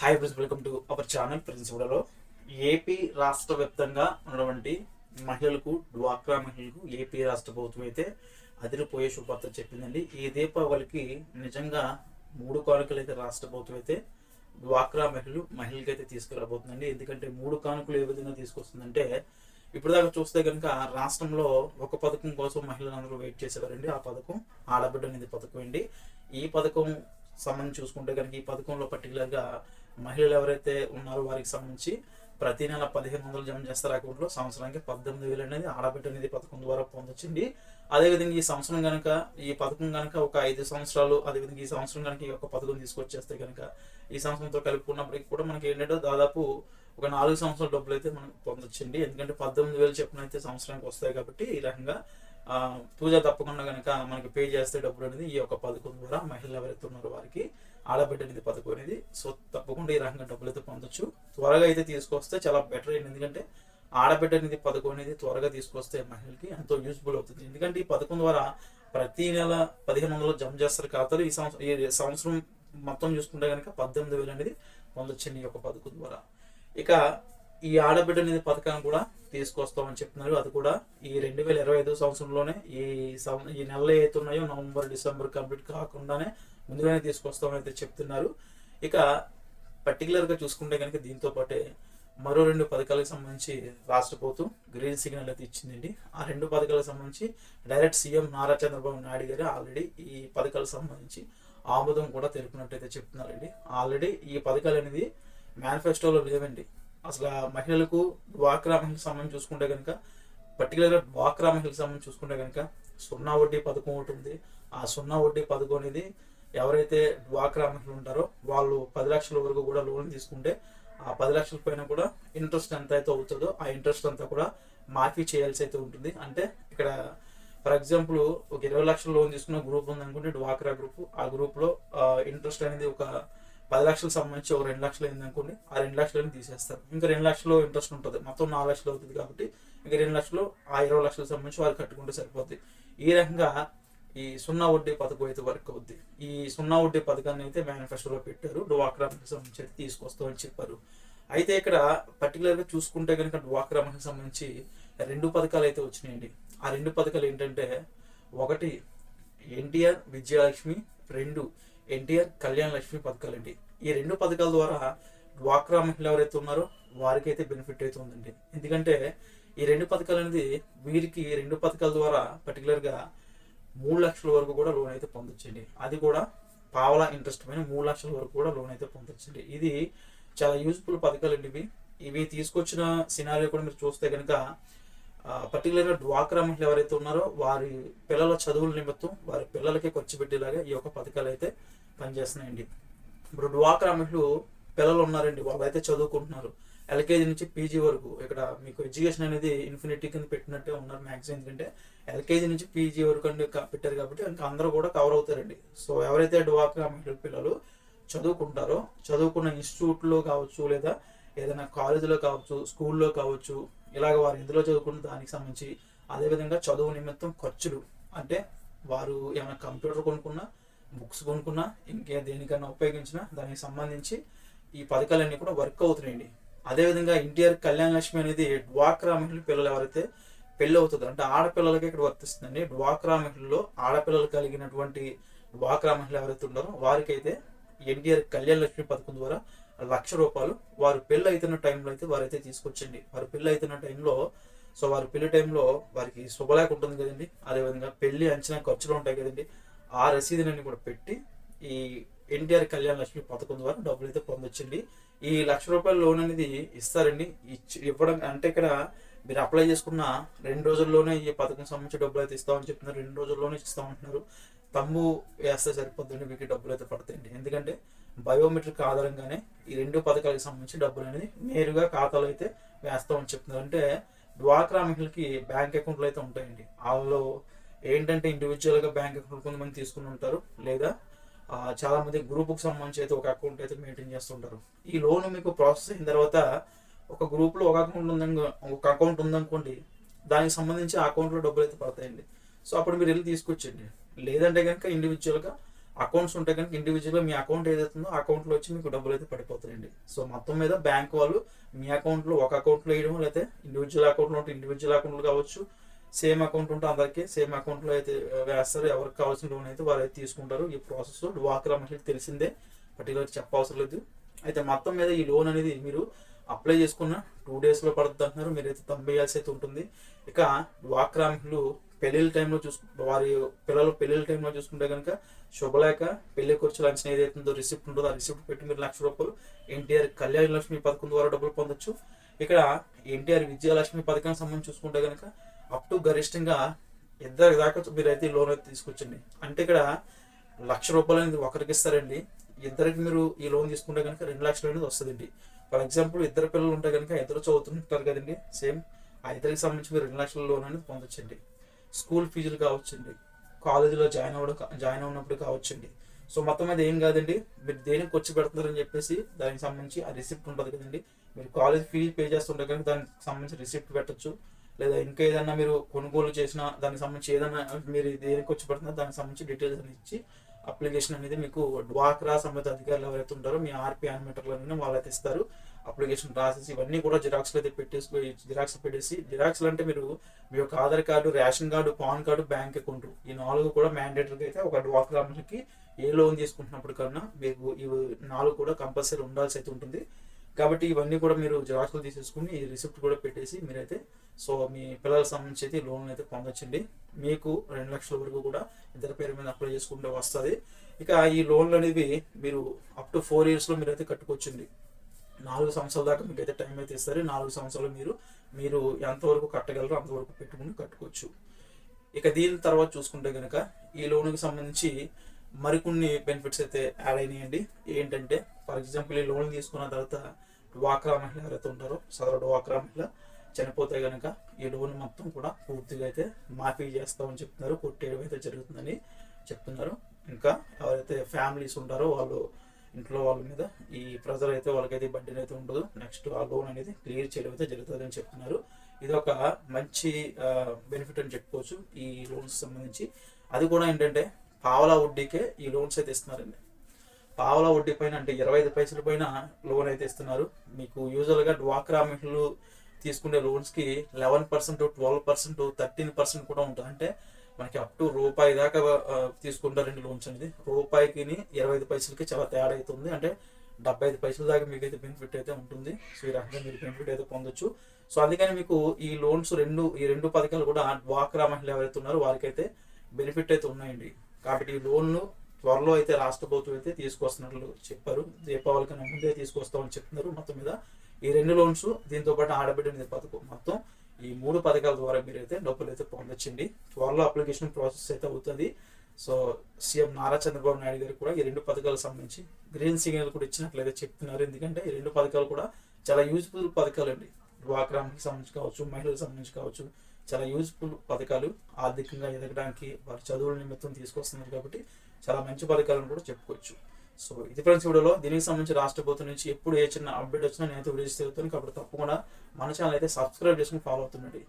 Hi friends welcome to our channel friends కూడా AP రాష్ట్ర వ్యాప్తంగా ఉన్నటువంటి మహిళలకు డ్వాక్రా మహిళలకు ఏపీ రాష్ట్ర ప్రభుత్వం అయితే అదిరిపోయే శుభార్త చెప్పిందండి. ఈ దీపావళికి నిజంగా మూడు కానుకలు అయితే రాష్ట్ర ప్రభుత్వం అయితే డ్వాక్రా మహిళలు మహిళలకి అయితే తీసుకురాబోతుందండి. ఎందుకంటే మూడు కానుకలు ఏ విధంగా తీసుకొస్తుందంటే ఇప్పటిదాకా చూస్తే కనుక రాష్ట్రంలో ఒక పథకం కోసం మహిళలందరూ వెయిట్ చేసేవారండి. ఆ పథకం ఆడబిడ్డ అనేది పథకం అండి. ఈ పథకం సంబంధించి చూసుకుంటే కనుక ఈ పథకంలో పర్టికులర్గా మహిళలు ఎవరైతే ఉన్నారో వారికి సంబంధించి ప్రతి నెల పదిహేను వందలు జమ చేస్తారు అకౌంట్లో సంవత్సరానికి పద్దెనిమిది వేలు అనేది ఆడబిడ్డ అనేది పథకం ద్వారా పొందొచ్చింది. అదేవిధంగా ఈ సంవత్సరం కనుక ఈ పథకం కనుక ఒక ఐదు సంవత్సరాలు అదేవిధంగా ఈ సంవత్సరం కనుక ఈ యొక్క పథకం తీసుకొచ్చేస్తే కనుక ఈ సంవత్సరంతో కలుపుకున్నప్పటికీ కూడా మనకి ఏంటంటే దాదాపు ఒక నాలుగు సంవత్సరాల డబ్బులు అయితే మనం పొందొచ్చండి ఎందుకంటే పద్దెనిమిది వేలు చెప్పిన అయితే సంవత్సరానికి వస్తాయి కాబట్టి ఈ రకంగా పూజ తప్పకుండా కనుక మనకి పే చేస్తే డబ్బులు అనేది ఈ యొక్క పథకం ద్వారా మహిళలు ఎవరైతే ఉన్నారో వారికి ఆడబిడ్డ అనేది పథకం అనేది సో తప్పకుండా ఈ రకంగా డబ్బులు అయితే పొందొచ్చు. త్వరగా అయితే తీసుకొస్తే చాలా బెటర్ అయింది. ఎందుకంటే ఆడబిడ్డ అనేది పథకం అనేది త్వరగా తీసుకొస్తే మహిళలకి ఎంతో యూస్ఫుల్ అవుతుంది. ఎందుకంటే ఈ పథకం ద్వారా ప్రతి నెల పదిహేను వందలు జమ చేస్తారు. ఖాతాలు ఈ సంవత్సరం ఈ సంవత్సరం మొత్తం చూసుకుంటే కనుక పద్దెనిమిది వేలు అనేది పొందొచ్చండి ఈ యొక్క పథకం ద్వారా. ఇక ఈ ఆడబిడ్డ అనేది పథకాన్ని కూడా తీసుకొస్తామని చెప్తున్నారు. అది కూడా ఈ రెండు వేల ఇరవై ఐదు సంవత్సరంలోనే ఈ సం- ఈ నెలలు ఏతున్నాయో ఉన్నాయో నవంబర్ డిసెంబర్ కంప్లీట్ కాకుండానే ముందుగానే తీసుకొస్తామని అయితే చెప్తున్నారు. ఇక పర్టికులర్గా చూసుకుంటే కనుక దీంతో పాటే మరో రెండు పథకాలకు సంబంధించి రాష్ట్ర ప్రభుత్వం గ్రీన్ సిగ్నల్ అయితే ఇచ్చిందండి. ఆ రెండు పథకాలకు సంబంధించి direct CM Nara Chandrababu Naidu garu already ఈ పథకాలకు సంబంధించి ఆమోదం కూడా తెలిపినట్టయితే చెప్తున్నారండి. ఆల్రెడీ ఈ పథకాలు అనేది మేనిఫెస్టోలో లేవండి. అసలు ఆ మహిళలకు డ్వాక్రా మహిళకు సంబంధించి చూసుకుంటే కనుక పర్టికులర్గా డ్వాక్రా మహిళకు సంబంధించి చూసుకుంటే కనుక సున్నా వడ్డీ పథకం ఒకటి ఉంది. ఆ సున్నా వడ్డీ పథకం అనేది ఎవరైతే డ్వాక్రా మహిళలు ఉంటారో వాళ్ళు పది లక్షల వరకు కూడా లోన్ తీసుకుంటే ఆ పది లక్షల పైన కూడా ఇంట్రెస్ట్ ఎంత అయితే అవుతుందో ఆ ఇంట్రెస్ట్ అంతా కూడా మాఫీ చేయాల్సి అయితే ఉంటుంది. అంటే ఇక్కడ ఫర్ ఎగ్జాంపుల్ ఒక ఇరవై లక్షల లోన్ తీసుకున్న గ్రూప్ ఉందనుకుంటే డ్వాక్రా గ్రూప్ ఆ గ్రూప్లో ఇంట్రెస్ట్ అనేది ఒక పది లక్షలకు సంబంధించి ఒక రెండు లక్షలు అయింది అనుకోండి ఆ రెండు లక్షలని తీసేస్తారు. ఇంకా రెండు లక్షలు ఇంట్రెస్ట్ ఉంటుంది. మొత్తం నాలుగు లక్షలు అవుతుంది కాబట్టి ఇంకా రెండు లక్షలు ఆ ఇరవై లక్షలకు సంబంధించి వాళ్ళు కట్టుకుంటే సరిపోతుంది ఈ రకంగా ఈ సున్నా వడ్డీ పథకం అయితే వర్క్ అవుద్ది. ఈ సున్నా వడ్డీ పథకాన్ని అయితే మేనిఫెస్టోలో పెట్టారు. డ్వాక్రా మహిళకు సంబంధించి అయితే తీసుకొస్తామని చెప్పారు. అయితే ఇక్కడ పర్టికులర్గా చూసుకుంటే కనుక డ్వాక్రా మహిళకు సంబంధించి రెండు పథకాలు అయితే వచ్చినాయండి. ఆ రెండు పథకాలు ఏంటంటే ఒకటి ఎన్టీఆర్ విజయలక్ష్మి రెండు ఎన్టీఆర్ కళ్యాణ లక్ష్మి పథకాలండి. ఈ రెండు పథకాల ద్వారా డ్వాక్రా మహిళలు ఎవరైతే ఉన్నారో వారికి అయితే బెనిఫిట్ అయితే ఉందండి. ఎందుకంటే ఈ రెండు పథకాలు అనేది వీరికి రెండు పథకాల ద్వారా పర్టికులర్గా మూడు లక్షల వరకు కూడా లోన్ అయితే పొందొచ్చండి. అది కూడా పావలా ఇంట్రెస్ట్ పైన మూడు లక్షల వరకు కూడా లోన్ అయితే పొందొచ్చండి. ఇది చాలా యూస్ఫుల్ పథకాలు అండి ఇవి. ఇవి తీసుకొచ్చిన సినారియో కూడా మీరు చూస్తే కనుక పర్టికులర్గా డ్వాక్రా మహిళలు ఎవరైతే ఉన్నారో వారి పిల్లల చదువుల నిమిత్తం వారి పిల్లలకి ఖర్చు పెట్టేలాగా ఈ యొక్క పథకాలు అయితే పనిచేస్తున్నాయండి. ఇప్పుడు డ్వాక్రా మహిళలు పిల్లలు ఉన్నారండి వాళ్ళు అయితే చదువుకుంటున్నారు. ఎల్కేజీ నుంచి పీజీ వరకు ఇక్కడ మీకు ఎడ్యుకేషన్ అనేది ఇన్ఫినిటీ కింద పెట్టినట్టే ఉన్నారు మ్యాక్సిమం ఎందుకంటే ఎల్కేజీ నుంచి పీజీ వరకు అండి పెట్టారు కాబట్టి ఇంకా అందరూ కూడా కవర్ అవుతారండి. సో ఎవరైతే డ్వాక్రా మహిళల పిల్లలు చదువుకుంటారో చదువుకున్న ఇన్స్టిట్యూట్లో కావచ్చు లేదా ఏదైనా కాలేజీలో కావచ్చు స్కూల్లో కావచ్చు ఇలాగ వారు ఎందులో చదువుకున్న దానికి సంబంధించి అదేవిధంగా చదువు నిమిత్తం ఖర్చులు. అంటే వారు ఏమైనా కంప్యూటర్ కొనుక్కున్నా బుక్స్ కొనుక్కున్నా ఇంకే దేనికైనా ఉపయోగించినా దానికి సంబంధించి ఈ పథకాలన్నీ కూడా వర్క్ అవుతున్నాయండి. అదేవిధంగా ఎన్టీఆర్ కళ్యాణ లక్ష్మి అనేది డ్వాక్రా మహిళ పిల్లలు ఎవరైతే పెళ్ళి అవుతుంది అంటే ఆడపిల్లలకి ఇక్కడ వర్తిస్తుందండి. డ్వాక్రా మహిళల్లో ఆడపిల్లలు కలిగినటువంటి డ్వాక్రా మహిళలు ఎవరైతే ఉన్నారో వారికైతే ఎన్టీఆర్ కళ్యాణ లక్ష్మి పథకం ద్వారా లక్ష రూపాయలు వారు పెళ్ళి అవుతున్న టైంలో అయితే వారైతే తీసుకొచ్చండి. వారు పెళ్ళి అవుతున్న టైంలో సో వారి పెళ్ళి టైంలో వారికి శుభలేఖ ఉంటుంది కదండి. అదేవిధంగా పెళ్ళి అంచనా ఖర్చులు ఉంటాయి కదండి. ఆ రసీదులన్నీ కూడా పెట్టి ఈ ఎన్టీఆర్ కళ్యాణ లక్ష్మి పథకం ద్వారా డబ్బులు అయితే పొందొచ్చండి. ఈ లక్ష రూపాయల లోన్ అనేది ఇస్తారండి. ఇచ్చి ఇవ్వడం అంటే ఇక్కడ మీరు అప్లై చేసుకున్న రెండు రోజుల్లోనే ఈ పథకం సంబంధించి డబ్బులు అయితే ఇస్తామని చెప్తున్నారు. రెండు రోజుల్లోనే ఇస్తామంటున్నారు. తమ్ము వేస్తే సరిపోద్దండి మీకు డబ్బులు అయితే పడతాయండి. ఎందుకంటే బయోమెట్రిక్ ఆధారంగానే ఈ రెండు పథకాలకు సంబంధించి డబ్బులు అనేది నేరుగా ఖాతాలో అయితే వేస్తామని చెప్తున్నారు. అంటే డ్వాక్రా మహిళకి బ్యాంక్ అకౌంట్లు అయితే ఉంటాయండి. వాళ్ళు ఏంటంటే ఇండివిజువల్గా బ్యాంక్ అకౌంట్ కొంతమంది తీసుకుని ఉంటారు. లేదా చాలామంది గ్రూప్కి సంబంధించి అయితే ఒక అకౌంట్ అయితే మెయింటైన్ చేస్తుంటారు. ఈ లోన్ మీకు ప్రాసెస్ అయిన తర్వాత ఒక గ్రూప్లో ఒక అకౌంట్ ఉందని ఒక అకౌంట్ ఉందనుకోండి దానికి సంబంధించి ఆ అకౌంట్లో డబ్బులు అయితే పడతాయండి. సో అప్పుడు మీరు వెళ్ళి తీసుకొచ్చండి లేదంటే కనుక ఇండివిజువల్గా అకౌంట్స్ ఉంటే కనుక ఇండివిజువల్గా మీ అకౌంట్ ఏదైతుందో ఆ అకౌంట్లో వచ్చి మీకు డబ్బులు అయితే పడిపోతాయండి. సో మొత్తం మీద బ్యాంక్ వాళ్ళు మీ అకౌంట్లో ఒక అకౌంట్లో వేయడం లేకపోతే ఇండివిజువల్ అకౌంట్లో ఉంటే ఇండివిజువల్ అకౌంట్లు కావచ్చు సేమ్ అకౌంట్ ఉంటే అందరికీ సేమ్ అకౌంట్లో అయితే వేస్తారు. ఎవరికి కావాల్సిన లోన్ అయితే వారు అయితే తీసుకుంటారు. ఈ ప్రాసెస్ డ్వాక్రా మనకి తెలిసిందే. పర్టికులర్ చెప్పవసరం లేదు. అయితే మొత్తం మీద ఈ లోన్ అనేది మీరు అప్లై చేసుకున్న టూ డేస్లో పడుతుంది అంటున్నారు. మీరైతే తంబేయాల్సి అయితే ఉంటుంది. ఇక వాక్రామికులు పెళ్ళిళ్ళ టైంలో చూసుకు వారి పిల్లలు పెళ్ళిళ్ళ టైంలో చూసుకుంటే కనుక శుభలేఖ పెళ్ళి ఖర్చులు అంచనా ఏదైతుందో రిసిప్ట్ ఉంటుందో ఆ రిసిప్ట్ పెట్టి మీరు లక్ష రూపాయలు ఎన్టీఆర్ కళ్యాణ లక్ష్మి పథకం ద్వారా డబ్బులు పొందొచ్చు. ఇక్కడ ఎన్టీఆర్ విజయలక్ష్మి పథకానికి సంబంధించి చూసుకుంటే కనుక అప్ టు గరిష్టంగా ఇద్దరు దాకా మీరు అయితే లోన్ అయితే తీసుకొచ్చండి. అంటే ఇక్కడ లక్ష రూపాయలు అనేది ఒకరికి ఇస్తారండి. ఇద్దరికి మీరు ఈ లోన్ తీసుకుంటే కనుక రెండు లక్షలు అనేది వస్తుందండి. ఫర్ ఎగ్జాంపుల్ ఇద్దరు పిల్లలు ఉంటే కనుక ఇద్దరు చదువుతుంటారు కదండి. సేమ్ ఆ ఇద్దరికి సంబంధించి మీరు రెండు లక్షల లోన్ అనేది పొందొచ్చండి. స్కూల్ ఫీజులు కావచ్చండి. కాలేజీలో జాయిన్ అవ్వడం జాయిన్ అయినప్పుడు కావచ్చండి. సో మొత్తం మీద ఏం కాదండి. మీరు దేనికి వచ్చి పెడుతున్నారని చెప్పేసి దానికి సంబంధించి ఆ రిసిప్ట్ ఉంటుంది కదండి. మీరు కాలేజ్ ఫీజు పే చేస్తుంటే కనుక దానికి సంబంధించి రిసిప్ట్ పెట్టొచ్చు. లేదా ఇంకా ఏదైనా మీరు కొనుగోలు చేసిన దానికి సంబంధించి ఏదైనా మీరు దేనికి వచ్చి పెడుతున్నా దానికి సంబంధించి డీటెయిల్స్ అని ఇచ్చి అప్లికేషన్ అనేది మీకు డ్వాక్రా సంబంధిత అధికారులు ఎవరైతే ఉంటారో మీ ఆర్పీ యానిమేటర్లు వాళ్ళైతే ఇస్తారు. అప్లికేషన్ రాసేసి ఇవన్నీ కూడా జిరాక్స్లు అయితే పెట్టేసి జిరాక్స్ పెట్టేసి జిరాక్స్లు అంటే మీరు మీ యొక్క Aadhaar card ration card PAN card bank account ఈ నాలుగు కూడా మ్యాండేటరీగా అయితే ఒక డ్వాక్రా మనకి ఏ లోన్ తీసుకుంటున్నప్పుడు కన్నా మీకు ఇవి నాలుగు కూడా కంపల్సరీ ఉండాల్సి అయితే ఉంటుంది. కాబట్టి ఇవన్నీ కూడా మీరు జిరాక్స్లు తీసేసుకుని రిసిప్ట్ కూడా పెట్టేసి మీరైతే సో మీ పిల్లలకు సంబంధించి అయితే లోన్ అయితే పొందొచ్చండి. మీకు రెండు లక్షల వరకు కూడా ఇద్దరి పేరు మీద అప్లై చేసుకుంటే వస్తుంది. ఇక ఈ లోన్లు అనేవి మీరు అప్ టు ఫోర్ ఇయర్స్లో మీరు అయితే కట్టుకోవచ్చండి. నాలుగు సంవత్సరాల దాకా మీకు అయితే టైం అయితే ఇస్తారు. నాలుగు సంవత్సరాలు మీరు మీరు ఎంతవరకు కట్టగలరో అంతవరకు పెట్టుకుని కట్టుకోవచ్చు. ఇక దీని తర్వాత చూసుకుంటే కనుక ఈ లోన్కి సంబంధించి మరికొన్ని బెనిఫిట్స్ అయితే యాడ్ అయినాయండి. ఏంటంటే ఫర్ ఎగ్జాంపుల్ ఈ లోన్ తీసుకున్న తర్వాత డ్వాక్రా మహిళ ఎవరైతే ఉంటారో సదరు డ్వాక్రా మహిళ చనిపోతే కనుక ఈ లోన్ మొత్తం కూడా పూర్తిగా అయితే మాఫీ చేస్తామని చెప్తున్నారు. కొట్టేయడం అయితే జరుగుతుందని చెప్తున్నారు. ఇంకా ఎవరైతే ఫ్యామిలీస్ ఉంటారో వాళ్ళు ఇంట్లో వాళ్ళ మీద ఈ ప్రజలు అయితే వాళ్ళకైతే బడ్డీని అయితే ఉండదు. నెక్స్ట్ ఆ లోన్ అనేది క్లియర్ చేయడం అయితే జరుగుతుందని చెప్తున్నారు. ఇది ఒక మంచి బెనిఫిట్ అని చెప్పుకోవచ్చు ఈ లోన్స్ సంబంధించి. అది కూడా ఏంటంటే పావలా వడ్డీకే ఈ లోన్స్ అయితే ఇస్తున్నారండి. పావలా వడ్డీ పైన అంటే ఇరవై ఐదు పైసల పైన లోన్ అయితే ఇస్తున్నారు. మీకు యూజువల్గా డ్వాక్రా మహిళలు తీసుకునే లోన్స్కి eleven percent twelve percent thirteen percent కూడా ఉంటుంది. అంటే మనకి అప్ టు రూపాయి దాకా తీసుకుంటారండి లోన్స్ అనేది. రూపాయికి ఇరవై ఐదు పైసలకి చాలా తేడా అవుతుంది అంటే డెబ్బై ఐదు పైసల దాకా మీకు అయితే బెనిఫిట్ అయితే ఉంటుంది. సో ఈ రకంగా మీరు బెనిఫిట్ అయితే పొందొచ్చు. సో అందుకని మీకు ఈ లోన్స్ రెండు ఈ రెండు పథకాలు కూడా డ్వాక్రా మహిళలు ఎవరైతే ఉన్నారో వారికైతే బెనిఫిట్ అయితే ఉన్నాయండి. కాబట్టి ఈ లోన్లు త్వరలో అయితే రాష్ట్ర ప్రభుత్వం అయితే తీసుకొస్తున్నట్లు చెప్పారు. దీపావళి కన్నా ముందే తీసుకొస్తామని చెప్తున్నారు మొత్తం మీద. ఈ రెండు లోన్స్ దీంతో పాటు ఆడబిడ్డ నిధి పథకం మొత్తం ఈ మూడు పథకాల ద్వారా మీరైతే డబ్బులు అయితే పొందొచ్చండి. త్వరలో అప్లికేషన్ ప్రాసెస్ అయితే అవుతుంది. సో సీఎం నారా చంద్రబాబు నాయుడు గారు కూడా ఈ రెండు పథకాలకు సంబంధించి గ్రీన్ సిగ్నల్ కూడా ఇచ్చినట్లయితే చెప్తున్నారు. ఎందుకంటే ఈ రెండు పథకాలు కూడా చాలా యూజ్ఫుల్ పథకాలు అండి. డ్వాక్రామ్కి సంబంధించి కావచ్చు మహిళలకు సంబంధించి కావచ్చు చాలా యూజ్ఫుల్ పథకాలు. ఆర్థికంగా ఎదగడానికి వారి చదువుల నిమిత్తం తీసుకొస్తున్నారు కాబట్టి చాలా మంచి పథకాలను కూడా చెప్పుకోవచ్చు. సో ఇది ఫ్రెండ్స్ వీడియోలో దీనికి సంబంధించి రాష్ట్ర ప్రభుత్వం నుంచి ఎప్పుడు ఏ చిన్న అప్డేట్ వచ్చినా నేనైతే వీడియోస్ తెలుగుతాను కాబట్టి తప్పకుండా మన ఛానల్ అయితే సబ్స్క్రైబ్ చేసుకుని ఫాలో అవుతుండండి.